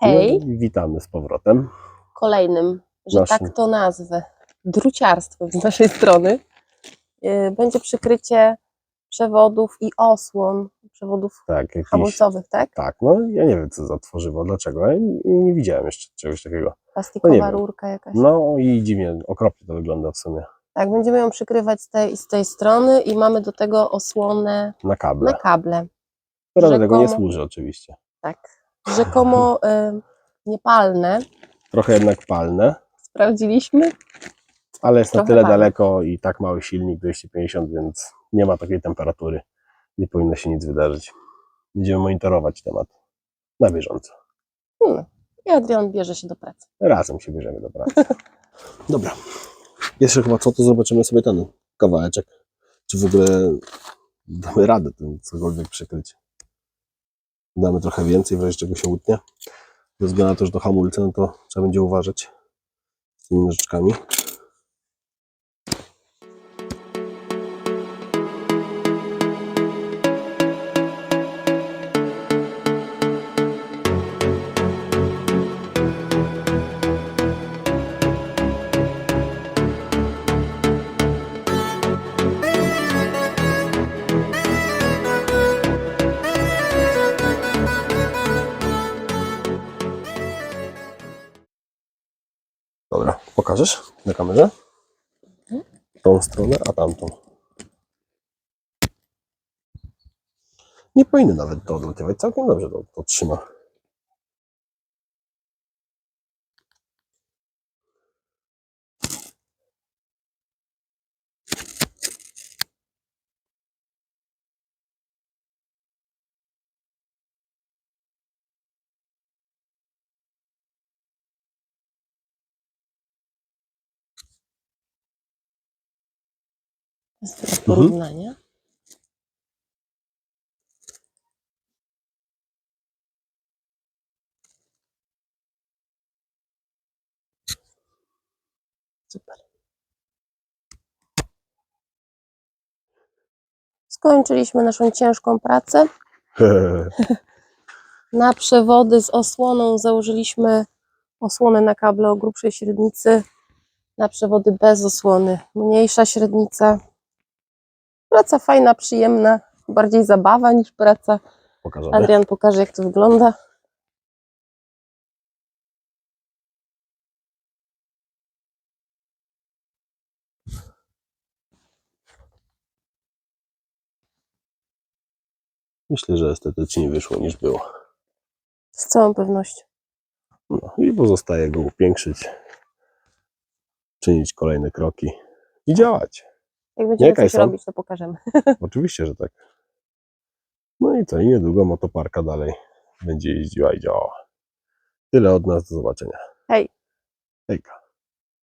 Hej, No i witamy z powrotem. kolejnym, że Naszym. tak to nazwę, druciarstwem z naszej strony yy, będzie przykrycie przewodów i osłon, przewodów Tak, jakiś, hamulcowych, tak? tak, no ja nie wiem co za tworzywo, dlaczego, ja nie, nie widziałem jeszcze czegoś takiego. Plastikowa wiem. rurka jakaś. No i dziwnie, okropnie to wygląda w sumie, Tak, będziemy ją przykrywać z tej z tej strony i mamy do tego osłonę na kable, na kable. która do tego nie służy oczywiście. Tak, rzekomo yy, niepalne. Trochę jednak palne, Sprawdziliśmy. ale jest na Trochę tyle palne. daleko i tak mały silnik 250, więc nie ma takiej temperatury. Nie powinno się nic wydarzyć. Będziemy monitorować temat na bieżąco. Hmm. I Adrian bierze się do pracy. Razem się bierzemy do pracy. Dobra. Jeszcze chyba co, to zobaczymy sobie ten kawałeczek. Czy w ogóle damy radę ten cokolwiek przykryć. Damy trochę więcej, w razie czego się utnie. Ze względu na to, że to hamulce, no to trzeba będzie uważać z tymi nożyczkami. Dobra, pokażesz na kamerze? Tą stronę, a tamtą. Nie powinny nawet to odlatywać. Całkiem dobrze to, to trzyma. To jest takie porównanie. Super. Skończyliśmy naszą ciężką pracę. Na przewody z osłoną założyliśmy osłonę na kable o grubszej średnicy. Na przewody bez osłony mniejsza średnica. Praca fajna, przyjemna, bardziej zabawa niż praca. Pokażemy. Adrian pokaże, jak to wygląda. Myślę, że estetycznie wyszło niż było. Z całą pewnością. No, I pozostaje go upiększyć, czynić kolejne kroki i działać. Jak będziemy Jaka coś robić, to pokażemy. Oczywiście, że tak. No i co, i niedługo motoparka dalej będzie jeździła i działała. Tyle od nas, do zobaczenia. Hej. Hejka.